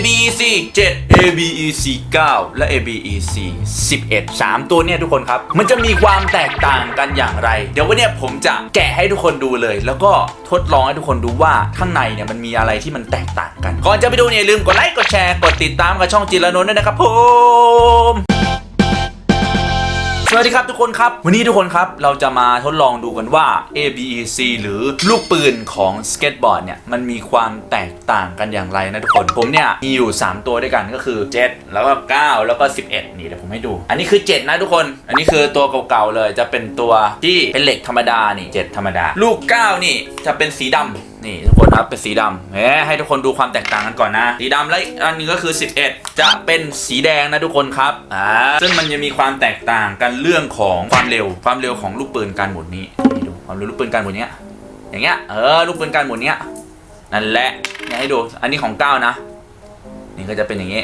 ABEC 7 ABEC 9 และ ABEC 11 3 ตัวเนี่ยทุกคนครับ มันจะมีความแตกต่างกันอย่างไร เดี๋ยววันนี้ผมจะแกะให้ทุกคนดูเลย แล้วก็ทดลองให้ทุกคนดูว่าข้างในเนี่ยมันมีอะไรที่มันแตกต่างกัน ก่อนจะไปดูเนี่ยลืมกดไลค์กดแชร์กดติดตามกับช่องจิรนนท์ด้วยนะครับผม สวัสดีครับทุกคนครับ วันนี้ทุกคนครับ เราจะมาทดลองดูกันว่า ABEC หรือลูกปืนของสเก็ตบอร์ดเนี่ย มันมีความแตกต่างกันอย่างไรนะทุกคน ผมเนี่ย มีอยู่ 3 ตัวด้วยกันก็คือ 7 แล้วก็ 9 แล้วก็ 11 นี่เดี๋ยวผมให้ดู อันนี้คือ 7 นะทุกคน อันนี้คือตัวเก่าๆเลยจะเป็นตัวที่เป็นเหล็กธรรมดานี่ 7 ธรรมดา ลูก 9 นี่จะเป็นสีดำ นี่ทุกคนครับเป็นสีดำเฮ้ให้ทุกคนดูความแตกต่างกันก่อนนะ สีดำและอีกอันนึงก็คือ 11 จะเป็นสีแดงนะทุกคนครับอ่าซึ่งมันจะมีความแตกต่างกันเรื่องของความเร็ว ความเร็วของลูกปืนการหมุนนี้นี่ดูความเร็วลูกปืนการหมุนเนี้ยอย่างเงี้ยเออลูกปืนการหมุนเนี้ยนั่นแหละเนี่ยให้ดูอันนี้ของ9นะนี่ก็จะเป็นอย่างงี้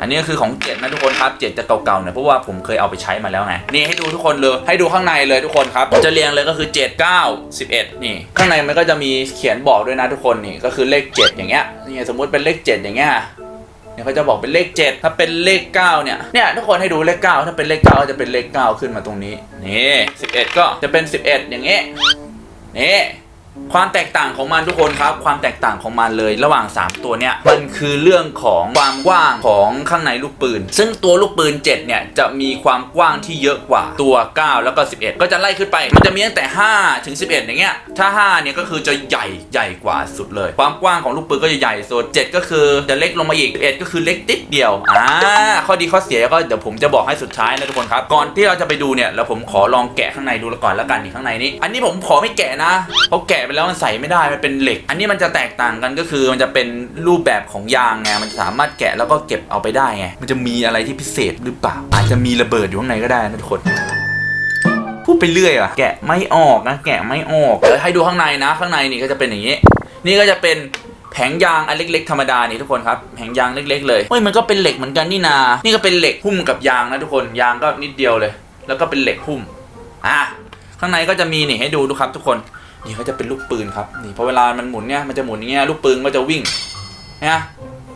อันนี้ก็คือของเจ็ดนะทุกคนครับเจ็ดจะเก่าๆหน่อยเพราะว่าผมเคยเอาไปใช้มาแล้วไงนี่ให้ดูทุกคนเลยให้ดูข้างในเลยทุกคนครับจะเรียงเลยก็คือ 7 9 11 นี่ ข้างในมันก็จะมีเขียนบอกด้วยนะทุกคนนี่ก็คือเลข 7 อย่างเงี้ยนี่สมมุติเป็นเลข 7 อย่างเงี้ยเนี่ยเขาจะบอกเป็นเลข 7 ถ้าเป็นเลข 9 เนี่ย เนี่ยทุกคนให้ดูเลข 9 ถ้าเป็นเลข 9 ก็จะเป็นเลข 9 ขึ้นมาตรงนี้ นี่ 11 ก็จะเป็น 11 อย่างเงี้ยนี่ ความแตกต่างของมันทุกคนครับ ความแตกต่างของมันเลยระหว่าง 3 ตัวเนี้ยมันคือเรื่องของความกว้างของข้างในลูกปืน ซึ่งตัวลูกปืน 7 เนี่ยจะมีความกว้างที่เยอะกว่าตัว 9 แล้วก็ 11 ก็จะไล่ขึ้นไป มันจะมีตั้งแต่ 5 ถึง 11 อย่างเงี้ยถ้า 5 เนี่ยก็คือจะใหญ่ใหญ่กว่าสุดเลย ความกว้างของลูกปืนก็จะใหญ่สุด7ก็คือจะเล็กลงมาอีก11ก็คือเล็กติดเดียวอ่าข้อดีข้อเสียก็เดี๋ยวผมจะบอกให้สุดท้ายนะทุกคนครับก่อนที่เราจะไปดูเนี่ยแล้วผมขอลองแกะข้างในดูก่อนแล้วกันนี่ข้างในนี้ อันนี้ผมขอไม่แกะนะเพราะแกะไปแล้วมันใส่ไม่ได้มันเป็นเหล็ก อันนี้มันจะแตกต่างกันก็คือมันจะเป็นรูปแบบของยางไงมันสามารถแกะแล้วก็เก็บเอาไปได้ไงมันจะมีอะไรที่พิเศษหรือเปล่า อาจจะมีระเบิดอยู่ข้างในก็ได้นะทุกคนพูดไปเรื่อยอะแกะไม่ออกนะแกะไม่ออกเดี๋ยวให้ดูข้างในนะ ข้างในนี่ก็จะเป็นอย่างนี้ นี่ก็จะเป็นแผงยางอันเล็กๆธรรมดานี่ทุกคนครับแผงยางเล็ก ๆ เลยเฮ้ยมันก็เป็นเหล็กเหมือนกันนี่นา นี่ก็เป็นเหล็กหุ้มกับยางนะทุกคนยางก็นิดเดียวเลย แล้วก็เป็นเหล็กหุ้มอะข้างในก็จะมีนี่ให้ดูดูครับทุกคน นี่ก็จะเป็นลูกปืนครับนี่พอเวลามันหมุนเนี่ยมันจะหมุนอย่างเงี้ยลูกปืนก็จะวิ่งนะ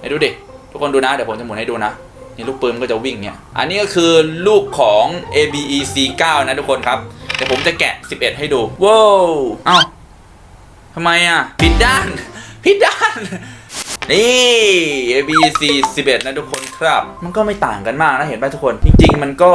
ให้ดูดิทุกคนดูนะเดี๋ยวผมจะหมุนให้ดูนะนี่ลูกปืนมันก็จะวิ่งเนี่ยอันนี้ก็คือลูกของ ABEC 9นะทุกคนครับเดี๋ยวผมจะแกะ 11 ให้ดูว้าวเอ้าทำไมอะผิดด้านผิดด้าน นี่ ABC 11 นะทุกคนครับ มันก็ไม่ต่างกันมากนะเห็นป่ะทุกคน จริง ๆ มันก็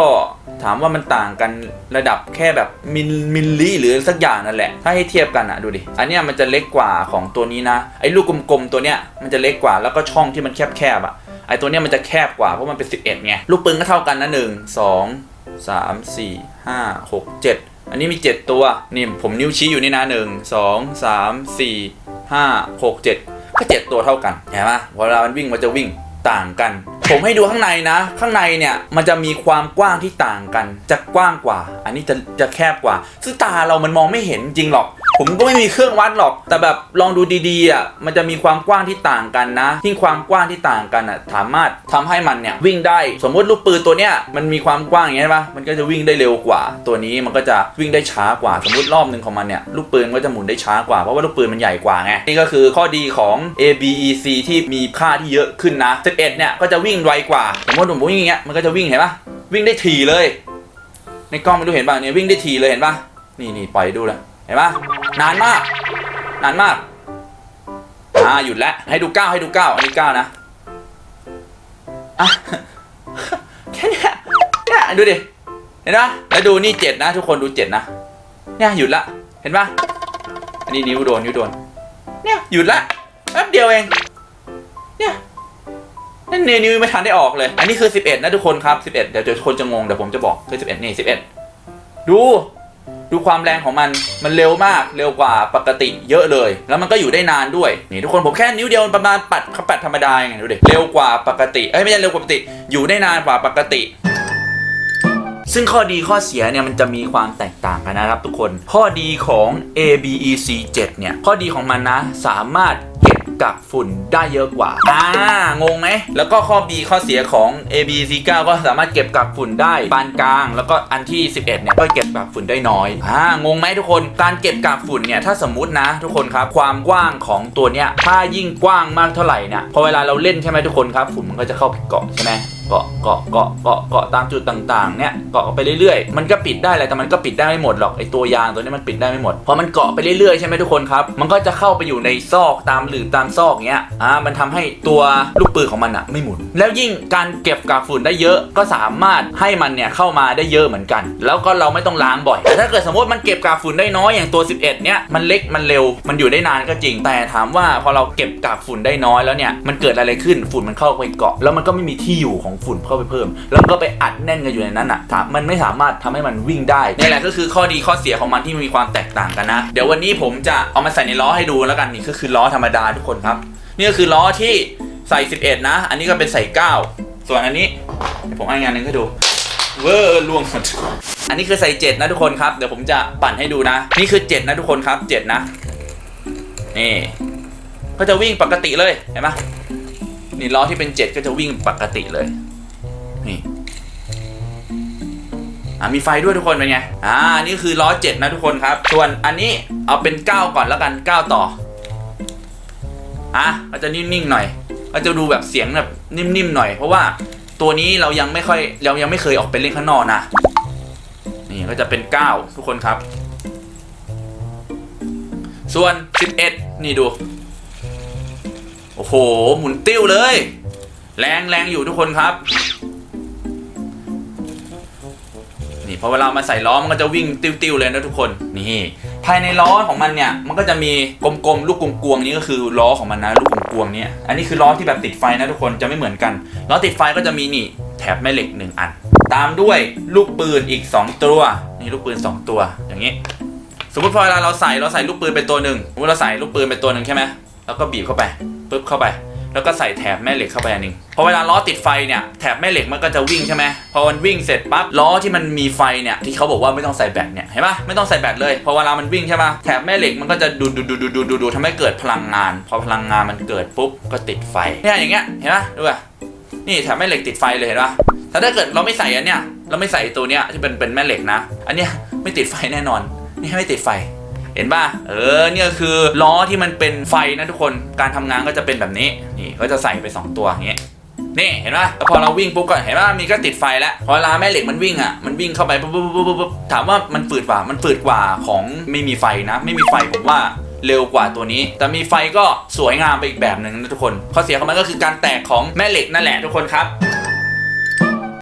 ถามว่ามันต่างกันระดับแค่แบบมิลมิลลิหรือสักอย่างนั่นแหละ ถ้าให้เทียบกันอะดูดิ อันเนี้ยมันจะเล็กกว่าของตัวนี้นะ ไอ้ลูกกลมๆตัวเนี้ยมันจะเล็กกว่าแล้วก็ช่องที่มันแคบๆอะไอ้ตัวเนี้ยมันจะแคบกว่าเพราะมันเป็น 11ไง ลูกปืนก็เท่ากันนะ1 2 3 4 5 6 7อันนี้มี 7 ตัว นี่ผมนิ้วชี้อยู่นี่นะ1 2 3 4 5 6 7ก็ ก็7ตัวเท่ากันเห็นไหมเวลามันวิ่งมันจะวิ่งต่างกัน ผมให้ดูข้างในนะ ข้างในเนี่ยมันจะมีความกว้างที่ต่างกัน จะกว้างกว่า อันนี้จะจะแคบกว่าซึ่งตาเรามันมองไม่เห็นจริงหรอก ผมก็ไม่มีเครื่องวัดหรอก แต่แบบลองดูดีๆอะมันจะมีความกว้างที่ต่างกันนะที่ความกว้างที่ต่างกันอะสามารถทำให้มันเนี่ยวิ่งได้ สมมติลูกปืนตัวเนี้ยมันมีความกว้างอย่างเงี้ยใช่ปะมันก็จะวิ่งได้เร็วกว่า ตัวนี้มันก็จะวิ่งได้ช้ากว่า สมมติรอบหนึ่งของมันเนี่ยลูกปืนก็จะหมุนได้ช้ากว่าเพราะว่าลูกปืนมันใหญ่กว่าไงนี่ก็คือข้อดีของ ABEC ที่มีค่าที่เยอะขึ้นนะ 11 เนี่ยก็จะวิ่งไวกว่าสมมติผมวิ่งอย่างเงี้ยมันก็จะวิ่งเห็นปะวิ่งได้ถี่เลย ในกล้องไม่รู้เห็นป่ะเนี่ยวิ่งได้ถี่เลยเห็นป่ะนี่นี่ปล่อยดูเลยเห็นปะ นานมาก นานมาก อ่าหยุดแล้วให้ดูเก้าให้ดูเก้าอันนี้เก้านะอะแค่เนี้ยเนี่ยดูดิเห็นปะแล้วดูนี่เจ็ดนะ ทุกคนดูเจ็ดนะเนี่ยหยุดละเห็นปะอันนี้นิ้วโดนนิ้วโดน เนี่ยหยุดละแป๊บเดียวเอง เนี่ยนั่นเนนิ้วยังไม่ทันได้ออกเลย อันนี้คือ 11 นะทุกคนครับ 11 เดี๋ยวเดี๋ยวคนจะงง เดี๋ยวผมจะบอกคือ11 นี่ 11 ดู ดูความแรงของมันมันเร็วมากเร็วกว่าปกติเยอะเลย แล้วมันก็อยู่ได้นานด้วยนี่ทุกคนผมแค่นิ้วเดียวประมาณปัดเขาปัดธรรมดาเองดูดิเร็วกว่าปกติเอ้ยไม่ใช่เร็วกว่าปกติ อยู่ได้นานกว่าปกติซึ่งข้อดีข้อเสียเนี่ยมันจะมีความแตกต่างกันนะครับทุกคน ข้อดีของ ABEC 7เนี่ย ข้อดีของมันนะ สามารถเก็บ กักฝุ่นได้เยอะกว่า อ่างงไหม แล้วก็ข้อ B ข้อเสียของ A B C 9 ก็สามารถเก็บกักฝุ่นได้ปานกลาง แล้วก็อันที่ 11 เนี่ยก็เก็บกักฝุ่นได้น้อย อ่างงไหมทุกคน การเก็บกักฝุ่นเนี่ยถ้าสมมุตินะ ทุกคนครับความกว้างของตัวเนี้ยถ้ายิ่งกว้างมากเท่าไหร่เนี่ยพอเวลาเราเล่นใช่ไหมทุกคนครับฝุ่นมันก็จะเข้าไปเกาะใช่ไหม เกาะเกาะเกาะเกาะเกาะตามจุดต่างๆ เนี่ยเกาะไปเรื่อยๆ มันก็ปิดได้แหละแต่มันก็ปิดได้ไม่หมดหรอกไอตัวยางตัวนี้มันปิดได้ไม่หมดพอมันเกาะไปเรื่อยๆใช่ไหมทุกคนครับ มันก็จะเข้าไปอยู่ในซอกตามหลืบตามซอกเงี้ยอ่ามันทำให้ตัวลูกปืนของมันอะไม่หมุน แล้วยิ่งการเก็บกากฝุ่นได้เยอะก็สามารถให้มันเนี่ยเข้ามาได้เยอะเหมือนกัน แล้วก็เราไม่ต้องล้างบ่อยแต่ถ้าเกิดสมมติมันเก็บกากฝุ่นได้น้อยอย่างตัว 11 เนี่ยมันเล็กมันเร็ว มันอยู่ได้นานก็จริงแต่ถามว่าพอเราเก็บกากฝุ่นได้น้อยแล้วเนี่ยมันเกิดอะไรขึ้นฝุ่นมันเข้าไปเกาะแล้วมันก็ไม่มีที่อยู่ของฝุ่นเข้าไปเพิ่ม แล้วก็ไปอัดแน่นกันอยู่ในนั้นอะถามมันไม่สามารถทำให้มันวิ่งได้นี่แหละก็คือข้อดีข้อเสียของมันที่มีความแตกต่างกันนะ เดี๋ยววันนี้ผมจะเอามาใส่ในล้อให้ดูแล้วกันนี่ก็คือล้อธรรมดาทุกคนครับนี่ก็คือล้อที่ใส่ 11 นะ อันนี้ก็เป็นใส่ 9 ส่วนอันนี้ผมเอาอีกงานหนึงให้ดูเวอร์ล่วงหมดอันนี้คือใส่ 7 นะทุกคนครับ เดี๋ยวผมจะปั่นให้ดูนะ นี่คือ 7 นะทุกคนครับ 7 นะ นี่ก็จะวิ่งปกติเลย เห็นไหมนี่ล้อที่เป็น 7 ก็จะวิ่งปกติเลย อะมีไฟด้วยทุกคนเป็นไง อ่า นี่คือล้อ7นะทุกคนครับ ส่วนอันนี้เอาเป็น 9 ก่อนแล้วกัน 9 ต่อ อะก็จะนิ่งๆหน่อย ก็จะดูแบบเสียงแบบนิ่มๆหน่อย เพราะว่าตัวนี้เรายังไม่ค่อยเรายังไม่เคยออกไปเล่นข้างนอกนะ นี่ก็จะเป็น 9 ทุกคนครับ ส่วน 11 นี่ดู โอ้โห หมุนติ้วเลย แรงแรงอยู่ทุกคนครับ พอเวลามาใส่ล้อมันก็จะวิ่งติ้วๆเลยนะทุกคนนี่ภายในล้อของมันเนี่ยมันก็จะมีกลมๆลูกกลวงๆนี่ก็คือล้อของมันนะลูกกลวงๆเนี่ยอันนี้คือล้อที่แบบติดไฟนะทุกคนจะไม่เหมือนกันล้อติดไฟก็จะมีนี่แถบแม่เหล็กหนึ่งอัน ตามด้วยลูกปืนอีก 2 ตัวนี่ลูกปืน 2 ตัวอย่างนี้ สมมติพอเวลาเราใส่เราใส่ลูกปืนไปตัวหนึ่งสมมติเราใส่ลูกปืนไปตัวหนึ่งใช่ไหมแล้วก็บีบเข้าไปปึ๊บเข้าไป แล้วก็ใส่แถบแม่เหล็กเข้าไปอันหนึงพอเวลาล้อติดไฟเนี่ยแถบแม่เหล็กมันก็จะวิ่งใช่ไหมพอมันวิ่งเสร็จปั๊บล้อที่มันมีไฟเนี่ยที่เขาบอกว่าไม่ต้องใส่แบตเนี่ยเห็นปะไม่ต้องใส่แบตเลยพอเวลามันวิ่งใช่ปะแถบแม่เหล็กมันก็จะดูดดูดดูดดูดดูดูทำให้เกิดพลังงาน พอพลังงานมันเกิดปุ๊บก็ติดไฟเนี่ยอย่างเงี้ยเห็นปะดูอะนี่แถบแม่เหล็กติดไฟเลยเห็นปะแต่ถ้าเกิดเราไม่ใส่อันเนี้ยเราไม่ใส่ตัวเนี้ยที่เป็นเป็นแม่เหล็กนะ อันเนี้ยไม่ติดไฟแน่นอน นี่ไม่ติดไฟ เห็นป่ะ เออ เนี่ยคือล้อที่มันเป็นไฟนะทุกคน การทำงานก็จะเป็นแบบนี้ นี่ก็จะใส่ไป 2 ตัวอย่างเงี้ยนี่เห็นป่ะพอเราวิ่งปุ๊บก็เห็นป่ะมีก็ติดไฟแล้ว พอเวลาแม่เหล็กมันวิ่งอะ มันวิ่งเข้าไปปุ๊บปุ๊บปุ๊บปุ๊บถามว่ามันฝืดกว่า มันฝืดกว่าของไม่มีไฟนะ ไม่มีไฟผมว่าเร็วกว่าตัวนี้ แต่มีไฟก็สวยงามไปอีกแบบหนึ่งนะทุกคน ข้อเสียของมันก็คือการแตกของแม่เหล็กนั่นแหละทุกคนครับ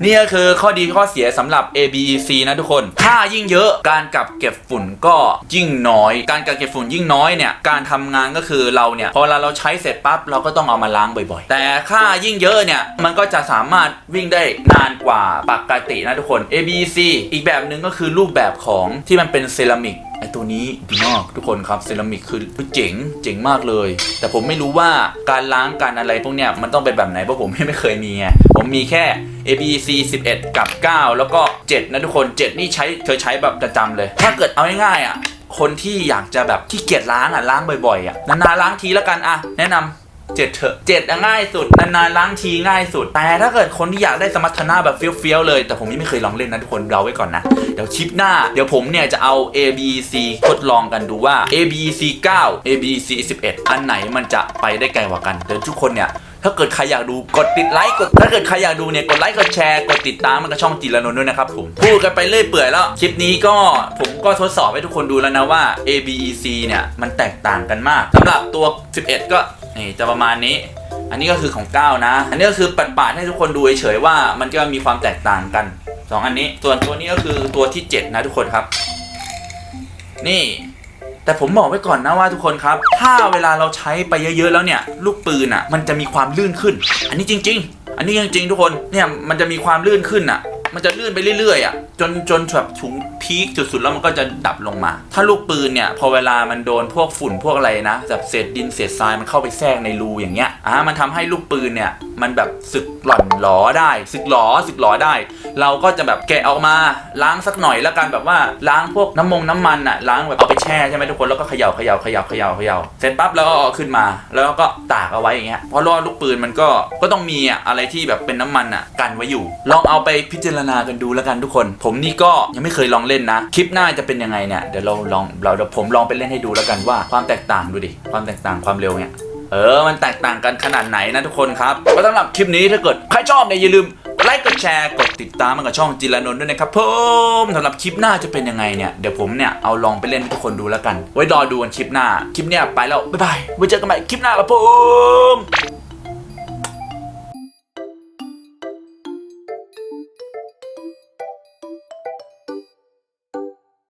นี่ก็คือข้อดีข้อเสียสำหรับ ABEC นะทุกคน ถ้ายิ่งเยอะการกักเก็บฝุ่นก็ยิ่งน้อย การกักเก็บฝุ่นยิ่งน้อยเนี่ยการทำงานก็คือเราเนี่ยพอเวลาเราใช้เสร็จปั๊บเราก็ต้องเอามาล้างบ่อยๆ แต่ค่ายิ่งเยอะเนี่ยมันก็จะสามารถวิ่งได้นานกว่าปกตินะทุกคน ABEC อีกแบบหนึ่งก็คือรูปแบบของที่มันเป็นเซรามิก ไอตัวนี้ดีมากทุกคนครับเซรามิกคือเจ๋งเจ๋งมากเลย แต่ผมไม่รู้ว่าการล้างการอะไรพวกเนี้ยมันต้องเป็นแบบไหนเพราะผมไม่เคยมีไงผมมีแค่ ABC 11 กับ 9 แล้วก็ 7 นะทุกคน 7 นี่ใช้เคยใช้แบบประจำเลย ถ้าเกิดเอาง่ายๆอะคนที่อยากจะแบบขี้เกียจล้างอะล้างบ่อยๆอะนานๆล้างทีแล้วกันอะแนะนำ เจ็ดเถอะเจ็ดอะง่ายสุด นานๆล้างทีง่ายสุด แต่ถ้าเกิดคนที่อยากได้สมรรถนะแบบเฟี้ยวๆเลย แต่ผมยังไม่เคยลองเล่นนะทุกคนเราไว้ก่อนนะ เดี๋ยวคลิปหน้า เดี๋ยวผมเนี่ยจะเอา A B C ทดลองกันดูว่า A B C 9 A B C 11 อันไหนมันจะไปได้ไกลกว่ากันเดี๋ยวทุกคนเนี่ยถ้าเกิดใครอยากดูกดติดไลค์กดถ้าเกิดใครอยากดูเนี่ยกดไลค์กดแชร์กดติดตามมันก็ช่องจิรานนท์ด้วยนะครับผมพูดกันไปเรื่อยเปื่อยแล้ว คลิปนี้ก็ผมก็ทดสอบให้ทุกคนดูแล้วนะว่า A B E C เนี่ยมันแตกต่างกันมากสำหรับตัว 11 ก็ นี่จะประมาณนี้ อันนี้ก็คือของ9นะ อันนี้ก็คือปัดปาดๆให้ทุกคนดูเฉยๆว่ามันก็มีความแตกต่างกัน 2 อันนี้ ส่วนตัวนี้ก็คือตัวที่ 7 นะทุกคนครับ นี่แต่ผมบอกไว้ก่อนนะว่าทุกคนครับ ถ้าเวลาเราใช้ไปเยอะๆแล้วเนี่ย ลูกปืนอะ มันจะมีความลื่นขึ้น อันนี้จริง ๆ อันนี้จริงๆทุกคนเนี่ยมันจะมีความลื่นขึ้นอะ มันจะลื่นไปเรื่อยๆอะจนจนแบบถึงพีคจุดสุดแล้วมันก็จะดับลงมา ถ้าลูกปืนเนี่ยพอเวลามันโดนพวกฝุ่นพวกอะไรนะแบบเศษดินเศษทรายมันเข้าไปแทรกในรูอย่างเงี้ยอ่ามันทำให้ลูกปืนเนี่ยมันแบบสึกหล่อนหลอได้ สึกหลอสึกหลอได้ เราก็จะแบบแกะออกมาล้างสักหน่อยแล้วกันแบบว่าล้างพวกน้ำมงน้ำมันอะล้างแบบเอาไปแช่ใช่ไหมทุกคนแล้วก็เขย่าเขย่าเขย่าเขย่าเขย่าเสร็จปั๊บแล้วก็เอาขึ้นมาแล้วก็ตากเอาไว้อย่างเงี้ยเพราะว่าลูกปืนมันก็ก็ต้องมีอะอะไรที่แบบเป็นน้ำมันอะกันไว้อยู่ ลองเอาไปพิจารณากันดูแล้วกันทุกคน ผมนี่ก็ยังไม่เคยลองเล่นนะ คลิปหน้าจะเป็นยังไงเนี่ยเดี๋ยวเราลองเราเดี๋ยวผมลองไปเล่นให้ดูแล้วกันว่าความแตกต่างดูดิความแตกต่างความเร็วเนี่ย เออ มันแตกต่างกันขนาดไหนนะทุกคนครับก็สำหรับคลิปนี้ถ้าเกิดใครชอบเนี่ยอย่าลืมไลค์กดแชร์กดติดตามมันกับช่องจิรานนท์ด้วยนะครับผมสำหรับคลิปหน้าจะเป็นยังไงเนี่ย เดี๋ยวผมเนี่ย เอาลองไปเล่นให้ทุกคนดูแล้วกัน ไว้รอดูกันคลิปหน้า คลิปเนี้ยไปแล้ว บ๊ายบายไว้เจอกันใหม่คลิปหน้าครับผม